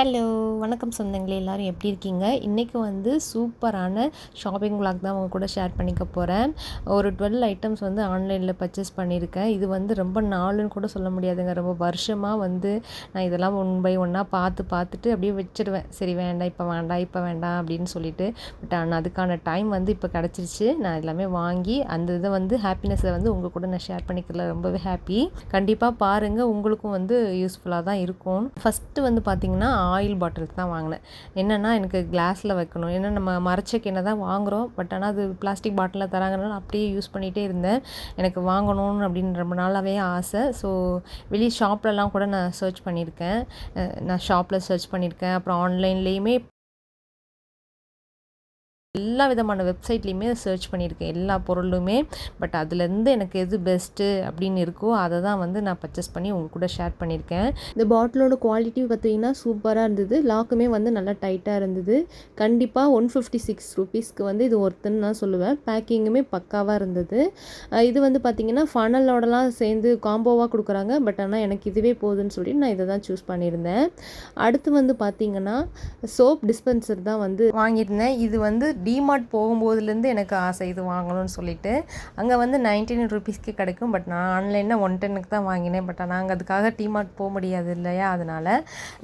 Hello வணக்கம் சொந்தங்களே எல்லோரும் எப்படி இருக்கீங்க? இன்றைக்கி வந்து சூப்பரான ஷாப்பிங் விளாக் தான் உங்கள் கூட ஷேர் பண்ணிக்க போகிறேன் ஒரு டுவெல் ஐட்டம்ஸ் வந்து ஆன்லைனில் பர்ச்சேஸ் பண்ணியிருக்கேன். இது வந்து ரொம்ப நாளுன்னு கூட சொல்ல முடியாதுங்க. ரொம்ப வருஷமாக வந்து நான் இதெல்லாம் ஒன் பை ஒன்னாக பார்த்து பார்த்துட்டு அப்படியே வச்சிடுவேன் சரி வேண்டாம் இப்போ வேண்டாம் இப்போ வேண்டாம் அப்படின்னு சொல்லிட்டு. பட் ஆனால் அதுக்கான டைம் வந்து இப்போ கிடச்சிருச்சு. நான் எல்லாமே வாங்கி அந்த இதை வந்து ஹாப்பினஸை வந்து உங்கள் கூட நான் ஷேர் பண்ணிக்கிறதுல ரொம்பவே ஹாப்பி கண்டிப்பாக பாருங்கள் உங்களுக்கும் வந்து யூஸ்ஃபுல்லாக தான் இருக்கும். ஃபஸ்ட்டு வந்து பார்த்திங்கன்னா ஆயில் பாட்டில்ஸ் தான் வாங்கினேன். என்னென்னா எனக்கு கிளாஸில் வைக்கணும். ஏன்னா நம்ம மறைச்சக்கு என்ன தான் வாங்குகிறோம் பட் ஆனால் அது பிளாஸ்டிக் பாட்டிலில் தராங்கனால அப்படியே யூஸ் பண்ணிகிட்டே இருந்தேன். எனக்கு வாங்கணும்னு அப்படின்னு ரொம்ப நாளாகவே ஆசை. ஸோ வெளியே ஷாப்லலாம் கூட நான் சர்ச் பண்ணியிருக்கேன். நான் ஷாப்பில் சர்ச் பண்ணியிருக்கேன். அப்புறம் ஆன்லைன்லேயுமே எல்லா விதமான வெப்சைட்லேயுமே சர்ச் பண்ணியிருக்கேன் எல்லா பொருளுமே. பட் அதுலேருந்து எனக்கு எது பெஸ்ட்டு அப்படின்னு இருக்கோ அதை தான் வந்து நான் பர்ச்சேஸ் பண்ணி உங்கள் கூட ஷேர் பண்ணியிருக்கேன். இந்த பாட்டிலோட குவாலிட்டி பார்த்தீங்கன்னா சூப்பராக இருந்தது. லாக்குமே வந்து நல்லா டைட்டாக இருந்தது. கண்டிப்பாக ஒன் ஃபிஃப்டி சிக்ஸ் ருபீஸ்க்கு வந்து இது ஒருத்தன்னு நான் சொல்லுவேன். பேக்கிங்குமே பக்காவாக இருந்தது. இது வந்து பார்த்திங்கன்னா ஃபனலோடலாம் சேர்ந்து காம்போவாக கொடுக்குறாங்க. பட் ஆனால் எனக்கு இதுவே போதுன்னு சொல்லி நான் இதை தான் சூஸ் பண்ணியிருந்தேன். அடுத்து வந்து பார்த்திங்கன்னா சோப் டிஸ்பென்சர் தான் வந்து வாங்கியிருந்தேன். இது வந்து டிமார்ட் போகும்போதுலேருந்து எனக்கு ஆசை இது வாங்கணும்னு சொல்லிட்டு. அங்கே வந்து நைன்டீன் ருபீஸ்க்கு கிடைக்கும். பட் நான் ஆன்லைனில் ஒன் டென்னுக்கு தான் வாங்கினேன். பட் நாங்கள் அதுக்காக டிமார்ட் போக முடியாது இல்லையா? அதனால்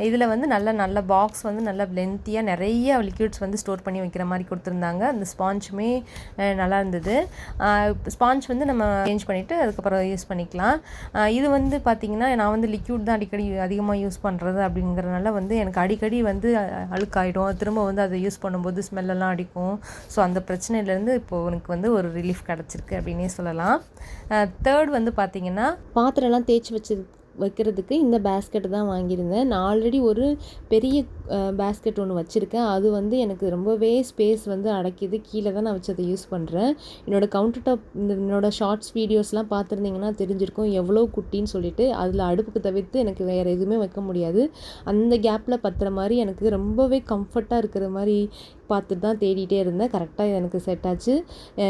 இதில் வந்து நல்ல நல்ல பாக்ஸ் வந்து நல்ல லென்த்தியாக நிறைய லிக்விட்ஸ் வந்து ஸ்டோர் பண்ணி வைக்கிற மாதிரி கொடுத்துருந்தாங்க. அந்த ஸ்பாஞ்சுமே நல்லா இருந்தது. ஸ்பாஞ்ச் வந்து நம்ம சேஞ்ச் பண்ணிவிட்டு அதுக்கப்புறம் யூஸ் பண்ணிக்கலாம். இது வந்து பார்த்திங்கன்னா நான் வந்து லிக்யூட் தான் அடிக்கடி அதிகமாக யூஸ் பண்ணுறது அப்படிங்கிறனால வந்து எனக்கு அடிக்கடி வந்து அழுக்காயிடும். திரும்ப வந்து அதை யூஸ் பண்ணும்போது ஸ்மெல்லெல்லாம் அடிக்கும். இருக்கும் ஸோ அந்த பிரச்சனையிலேருந்து இப்போது உனக்கு வந்து ஒரு ரிலீஃப் கிடச்சிருக்கு அப்படின்னே சொல்லலாம். தேர்ட் வந்து பார்த்திங்கன்னா பாத்திரம்லாம் தேய்ச்சி வச்சு வைக்கிறதுக்கு இந்த பேஸ்கெட் தான் வாங்கியிருந்தேன். நான் ஆல்ரெடி ஒரு பெரிய பேஸ்கெட் ஒன்று வச்சுருக்கேன். அது வந்து எனக்கு ரொம்பவே ஸ்பேஸ் வந்து அடைக்கிது கீழே தான் நான் வச்சு அதை யூஸ் பண்ணுறேன் என்னோடய கவுண்டர் டாப் இந்த என்னோடய ஷார்ட்ஸ் வீடியோஸ்லாம் பார்த்துருந்தீங்கன்னா தெரிஞ்சிருக்கும். எவ்வளோ குட்டின்னு சொல்லிட்டு அதில் அடுப்புக்கு தவிர்த்து எனக்கு வேறு எதுவுமே வைக்க முடியாது. அந்த கேப்பில் பத்துற மாதிரி எனக்கு ரொம்பவே கம்ஃபர்ட்டாக இருக்கிற மாதிரி பார்த்துட்டு தான் தேடிட்டே இருந்தேன். கரெக்டாக எனக்கு செட் ஆச்சு.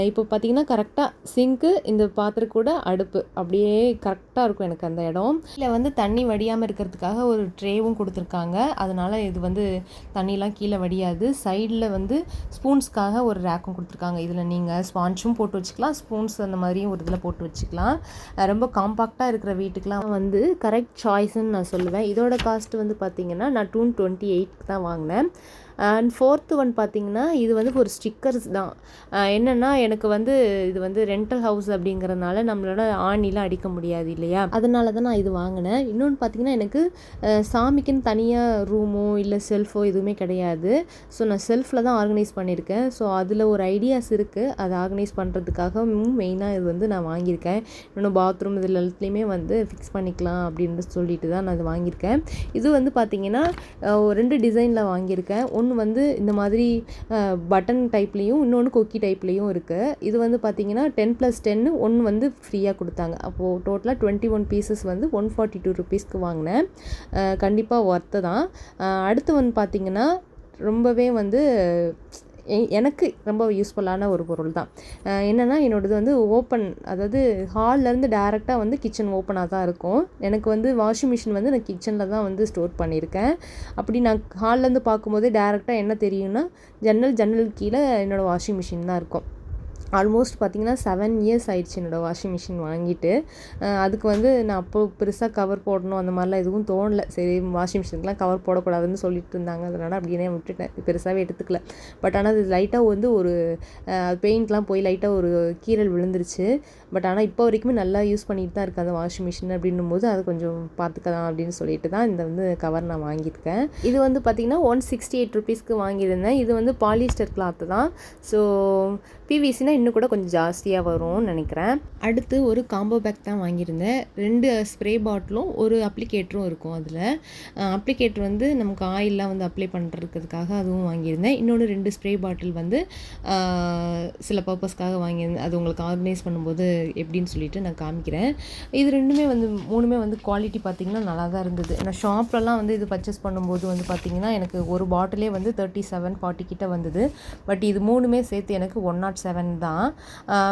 இப்போ பார்த்தீங்கன்னா கரெக்டாக சிங்க்கு இந்த பாத்திரம் கூட அடுப்பு. அப்படியே கரெக்டாக இருக்கும் எனக்கு அந்த இடம். இல்லை வந்து தண்ணி வடியாமல் இருக்கிறதுக்காக ஒரு ட்ரேவும் கொடுத்துருக்காங்க. அதனால் இது வந்து தண்ணிலாம் கீழே வடியாது. சைடில் வந்து ஸ்பூன்ஸ்க்காக ஒரு ரேக்கும் கொடுத்துருக்காங்க. இதில் நீங்கள் ஸ்பான்ச்சும் போட்டு வச்சுக்கலாம். ஸ்பூன்ஸ் அந்த மாதிரியும் ஒரு இதில் போட்டு வச்சுக்கலாம். ரொம்ப காம்பாக்டாக இருக்கிற வீட்டுக்கெலாம் வந்து கரெக்ட் சாய்ஸ்ன்னு நான் சொல்லுவேன். இதோட காஸ்ட் வந்து பார்த்திங்கன்னா நான் டூ டுவெண்ட்டி எயிட்க்கு தான் வாங்கினேன். அண்ட் ஃபோர்த்து ஒன் பார்த்திங்கன்னா இது வந்து ஒரு ஸ்டிக்கர்ஸ் தான். என்னென்னா எனக்கு வந்து இது வந்து ரெண்டல் ஹவுஸ் அப்படிங்கிறதுனால நம்மளோட ஆணிலாம் அடிக்க முடியாது இல்லையா? அதனால தான் நான் இது வாங்கினேன். இன்னொன்று பார்த்திங்கன்னா எனக்கு சாமிக்குன்னு தனியாக ரூமோ இல்லை செல்ஃபோ எதுவுமே கிடையாது. ஸோ நான் செல்ஃபில் தான் ஆர்கனைஸ் பண்ணியிருக்கேன். ஸோ அதில் ஒரு ஐடியாஸ் இருக்குது அதை ஆர்கனைஸ் பண்ணுறதுக்காகவும் மெயினாக இது வந்து நான் வாங்கியிருக்கேன். இன்னொன்று பாத்ரூம் இதில் எல்லாத்துலேயுமே வந்து ஃபிக்ஸ் பண்ணிக்கலாம் அப்படின்னு சொல்லிட்டு தான் நான் இது வாங்கியிருக்கேன். இது வந்து பார்த்திங்கன்னா ரெண்டு டிசைனில் வாங்கியிருக்கேன். ஒன்று ஒன்று வந்து இந்த மாதிரி பட்டன் டைப்லேயும் இன்னொன்று கொக்கி டைப்லேயும் இருக்குது இது வந்து பார்த்திங்கன்னா டென் ப்ளஸ் டென்னு ஒன்று வந்து ஃப்ரீயாக கொடுத்தாங்க. அப்போது டோட்டலாக டுவெண்ட்டி ஒன் பீசஸ் வந்து ஒன் ஃபார்ட்டி டூ ருபீஸ்க்கு வாங்கினேன் கண்டிப்பாக ஒர்த்து தான். அடுத்து வந்து பார்த்திங்கன்னா ரொம்பவே வந்து எனக்கு ரொம்ப யூஸ்ஃபுல்லான ஒரு பொருள் தான் என்னென்னா என்னோடது வந்து ஓப்பன் அதாவது ஹால்லேருந்து டேரெக்டாக வந்து கிச்சன் ஓப்பனாக தான் இருக்கும். எனக்கு வந்து வாஷிங் மிஷின் வந்து நான் கிச்சனில் தான் வந்து ஸ்டோர் பண்ணியிருக்கேன். அப்படி நான் ஹால்லேருந்து பார்க்கும்போதே டேரெக்டாக என்ன தெரியும்னா ஜன்னல் ஜன்னல் கீழே என்னோடய வாஷிங் மிஷின் தான் இருக்கும். ஆல்மோஸ்ட் பார்த்திங்கன்னா செவன் இயர்ஸ் ஆயிடுச்சு என்னோடய வாஷிங் மிஷின் வாங்கிட்டு. அதுக்கு வந்து நான் அப்போது பெருசாக கவர் போடணும் அந்த மாதிரிலாம் எதுவும் தோணலை. சரி வாஷிங் மிஷினுக்குலாம் கவர் போடக்கூடாதுன்னு சொல்லிட்டு இருந்தாங்க. அதனால் அப்படின்னே விட்டுட்டேன். பெருசாகவே எடுத்துக்கல. பட் ஆனால் அது லைட்டாக வந்து ஒரு பெயிண்ட்லாம் போய் லைட்டாக ஒரு கீரல் விழுந்துருச்சு. பட் ஆனால் இப்போ வரைக்குமே நல்லா யூஸ் பண்ணிட்டு தான் இருக்குது அந்த வாஷிங் மிஷின் அப்படின்னும் போது அதை கொஞ்சம் பார்த்துக்கலாம் அப்படின்னு சொல்லிட்டு தான் இந்த வந்து கவர் நான் வாங்கியிருக்கேன். இது வந்து பார்த்திங்கன்னா ஒன் சிக்ஸ்டி எயிட் ருபீஸ்க்கு வாங்கியிருந்தேன். இது வந்து பாலிஸ்டர் கிளாத்து தான். ஸோ பிவிசினா இன்னும் கூட கொஞ்சம் ஜாஸ்தியாக வரும்னு நினைக்கிறேன். அடுத்து ஒரு காம்போ பேக் தான் வாங்கியிருந்தேன். ரெண்டு ஸ்ப்ரே பாட்டிலும் ஒரு அப்ளிகேட்டரும் இருக்கும் அதில். அப்ளிகேட்டர் வந்து நமக்கு ஆயிலெலாம் வந்து அப்ளை பண்ணுறதுக்காக அதுவும் வாங்கியிருந்தேன். இன்னொன்று ரெண்டு ஸ்ப்ரே பாட்டில் வந்து சில பர்பஸ்க்காக வாங்கியிருந்தேன். அது உங்களுக்கு ஆர்கனைஸ் பண்ணும்போது எப்படின்னு சொல்லிட்டு நான் காமிக்கிறேன். இது ரெண்டுமே வந்து மூணுமே வந்து குவாலிட்டி பார்த்திங்கன்னா நல்லா தான் இருந்தது. நான் ஷாப்லலாம் வந்து இது பர்ச்சேஸ் பண்ணும்போது வந்து பார்த்திங்கன்னா எனக்கு ஒரு பாட்டிலே வந்து தேர்ட்டி செவன் ஃபார்ட்டி கிட்ட வந்தது. பட் இது மூணுமே சேர்த்து எனக்கு ஒன் நாட் செவன் தான்.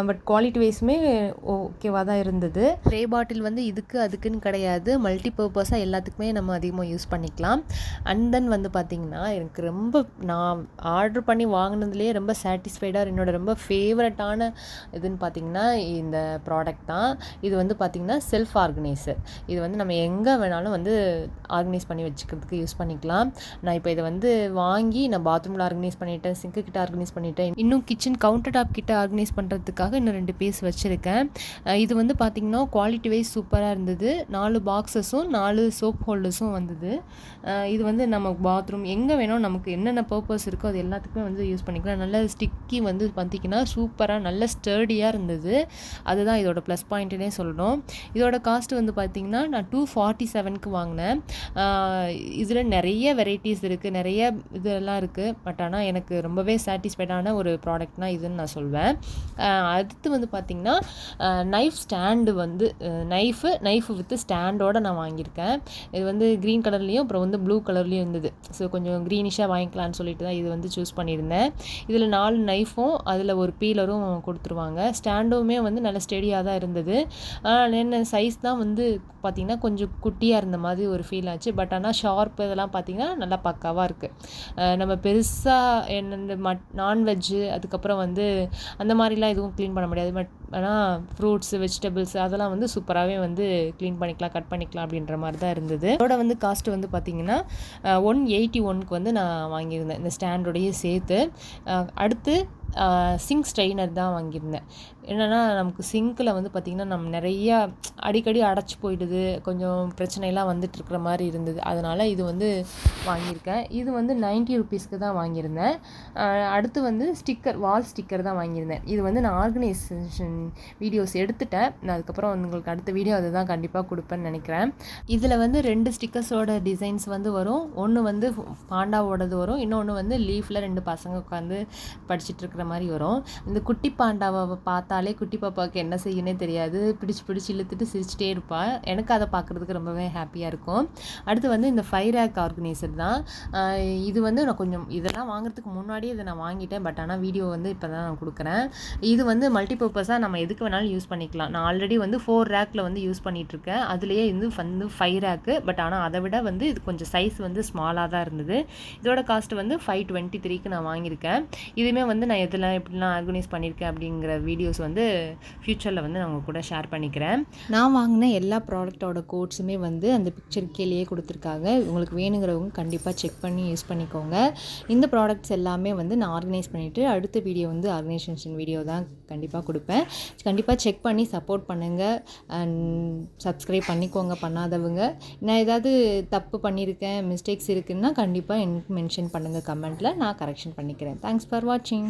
பட் குவாலிட்டி வைஸுமே ஓகேவாக தான் இருந்தது. ஸ்ப்ரே பாட்டில் வந்து இதுக்கு அதுக்குன்னு கிடையாது. மல்டி பர்பஸாக எல்லாத்துக்குமே நம்ம அதிகமாக யூஸ் பண்ணிக்கலாம். அண்ட் தென் வந்து பார்த்திங்கன்னா எனக்கு ரொம்ப நான் ஆர்டர் பண்ணி வாங்கினதுலேயே ரொம்ப சாட்டிஸ்ஃபைடாக என்னோட ரொம்ப ஃபேவரட்டான இதுன்னு பார்த்திங்கன்னா இந்த ப்ராடக்ட் தான். இது வந்து பார்த்திங்கன்னா செல்ஃப் ஆர்கனைசர் இது வந்து நம்ம எங்கே வேணாலும் வந்து ஆர்கனைஸ் பண்ணி வச்சுக்கிறதுக்கு யூஸ் பண்ணிக்கலாம். நான் இப்போ இதை வந்து வாங்கி நான் பாத்ரூமில் ஆர்கனைஸ் பண்ணிட்டேன் சிங்க்கு கிட்ட ஆர்கனைஸ் பண்ணிட்டேன். இன்னும் கிச்சன் கவுண்டர் டாப் கிட்ட ஆர்கனைஸ் பண்ணுறதுக்காக இன்னும் ரெண்டு பீஸ் வச்சுருக்கேன். இது வந்து பார்த்திங்கன்னா குவாலிட்டி வைஸ் சூப்பராக இருந்தது. நாலு பாக்ஸஸும் நாலு சோப் ஹோல்டர்ஸும் வந்தது. இது வந்து நம்ம பாத்ரூம் எங்கே வேணும் நமக்கு என்னென்ன பர்பஸ் இருக்கோ அது எல்லாத்துக்குமே வந்து யூஸ் பண்ணிக்கலாம். நல்ல ஸ்டிக்கி வந்து பார்த்திங்கன்னா சூப்பராக நல்ல ஸ்டர்டியாக இருந்தது. அதுதான் இதோட ப்ளஸ் பாயிண்ட்டுனே சொல்லணும். இதோட காஸ்ட் வந்து பார்த்திங்கன்னா நான் டூ ஃபார்ட்டி செவனுக்கு வாங்கினேன் இதில் நிறைய வெரைட்டிஸ் இருக்குது நிறைய இதெல்லாம் இருக்குது பட் ஆனால் எனக்கு ரொம்பவே சாட்டிஸ்ஃபைடான ஒரு ப்ராடக்ட்னா இதுன்னு நான் சொல்வேன். அடுத்து வந்து பார்த்திங்கன்னா நைஃப் ஸ்டாண்டு வந்து நைஃபு நைஃபு வித் ஸ்டாண்டோட நான் வாங்கியிருக்கேன். இது வந்து க்ரீன் கலர்லேயும் அப்புறம் வந்து ப்ளூ கலர்லேயும் இருந்தது. ஸோ கொஞ்சம் க்ரீனிஷாக வாங்கிக்கலாம்னு சொல்லிட்டு தான் இது வந்து சூஸ் பண்ணியிருந்தேன். இதில் நாலு நைஃபும் அதில் ஒரு பீலரும் கொடுத்துருவாங்க. ஸ்டாண்டுமே வந்து நல்ல ஸ்டெடியாக தான் இருந்தது. ஆனால் என்ன சைஸ் தான் வந்து பார்த்திங்கன்னா கொஞ்சம் குட்டியாக இருந்த மாதிரி ஒரு ஃபீல் ஆச்சு. பட் ஆனால் ஷார்ப் இதெல்லாம் பார்த்திங்கன்னா நல்லா பக்காவாக இருக்குது நம்ம பெருசாக என்ன மட் நான்வெஜ்ஜு அதுக்கப்புறம் வந்து அந்த மாதிரிலாம் எதுவும் க்ளீன் பண்ண முடியாது. பட் ஆனால் ஃப்ரூட்ஸு வெஜிடபிள்ஸ் அதெல்லாம் வந்து சூப்பராகவே வந்து க்ளீன் பண்ணிக்கலாம் கட் பண்ணிக்கலாம் அப்படின்ற மாதிரி தான் இருந்தது. அதோட வந்து காஸ்ட் வந்து பார்த்திங்கன்னா ஒன் எயிட்டி ஒன்க்கு வந்து நான் வாங்கியிருந்தேன். இந்த ஸ்டாண்டோடையே சேர்த்து. அடுத்து சிங்க் ஸ்ட்ரெயினர் தான் வாங்கியிருந்தேன். என்னென்னா நமக்கு சிங்க்கில் வந்து பார்த்திங்கன்னா நம்ம நிறையா அடிக்கடி அடைச்சி போயிடுது. கொஞ்சம் பிரச்சனைலாம் வந்துட்டுருக்குற மாதிரி இருந்தது. அதனால் இது வந்து வாங்கியிருக்கேன். இது வந்து 90 ருபீஸ்க்கு தான் வாங்கியிருந்தேன். அடுத்து வந்து ஸ்டிக்கர் வால் ஸ்டிக்கர் தான் வாங்கியிருந்தேன். இது வந்து நான் ஆர்கனைசேஷன் வீடியோஸ் எடுத்துட்டேன். நான் அதுக்கப்புறம் உங்களுக்கு அடுத்த வீடியோ அதை தான் கண்டிப்பாக கொடுப்பேன்னு நினைக்கிறேன். இதில் வந்து ரெண்டு ஸ்டிக்கர்ஸோட டிசைன்ஸ் வந்து வரும். ஒன்று வந்து பாண்டாவோடது வரும். இன்னொன்று வந்து லீஃபில் ரெண்டு பசங்க உட்காந்து படிச்சுட்டு இருக்கிற மாதிரி வரும். இந்த குட்டி பாண்டாவை பார்த்தாலே குட்டி பாப்பாவுக்கு என்ன செய்யணும்னே தெரியாது. பிடிச்சு பிடிச்சி இழுத்துட்டு சிரிச்சிட்டே இருப்பாள் எனக்கு அதை பார்க்குறதுக்கு ரொம்பவே ஹாப்பியாக இருக்கும். அடுத்து வந்து இந்த ஃபைவ் ரேக் ஆர்கனைசர் தான் இது வந்து நான் கொஞ்சம் இதெல்லாம் வாங்குறதுக்கு முன்னாடியே இதை நான் வாங்கிட்டேன். பட் ஆனால் வீடியோ வந்து இப்போ தான் நான் கொடுக்குறேன். இது வந்து மல்டிபர்பஸாக நம்ம எதுக்கு வேணாலும் யூஸ் பண்ணிக்கலாம். நான் ஆல்ரெடி வந்து ஃபோர் ரேக்கில் வந்து யூஸ் பண்ணிகிட்ருக்கேன் இருக்கேன் அதுலேயே இது வந்து ஃபைவ் ரேக்கு பட் ஆனால் அதை விட வந்து இது கொஞ்சம் சைஸ் வந்து ஸ்மாலாக தான் இருந்தது. இதோட காஸ்ட் வந்து ஃபைவ் டுவெண்ட்டி த்ரீக்கு நான் வாங்கியிருக்கேன். இதுவுமே வந்து நான் எதெல்லாம் எப்படிலாம் ஆர்கனைஸ் பண்ணியிருக்கேன் அப்படிங்கிற வீடியோஸ் வந்து ஃப்யூச்சரில் வந்து நான் உங்கள் கூட ஷேர் பண்ணிக்கிறேன். நான் வாங்கின எல்லா ப்ராடக்ட்டோட கோட்ஸுமே வந்து அந்த பிக்சர் கீழேயே கொடுத்துருக்காங்க. உங்களுக்கு வேணுங்கிறவங்க கண்டிப்பாக செக் பண்ணி யூஸ் பண்ணிக்கோங்க. இந்த ப்ராடக்ட்ஸ் எல்லாமே வந்து நான் ஆர்கனைஸ் பண்ணிவிட்டு அடுத்த வீடியோ வந்து ஆர்கனைசேஷன் வீடியோ தான் கண்டிப்பாக கொடுப்பேன். கண்டிப்பாக செக் பண்ணி சப்போர்ட் பண்ணுங்கள் அண்ட் சப்ஸ்கிரைப் பண்ணிக்கோங்க பண்ணாதவங்க. நான் ஏதாவது தப்பு பண்ணியிருக்கேன் மிஸ்டேக்ஸ் இருக்குன்னா கண்டிப்பாக எனக்கு மென்ஷன் பண்ணுங்கள் கமெண்ட்டில் நான் கரெக்ஷன் பண்ணிக்கிறேன். தேங்க்ஸ் ஃபார் வாட்சிங்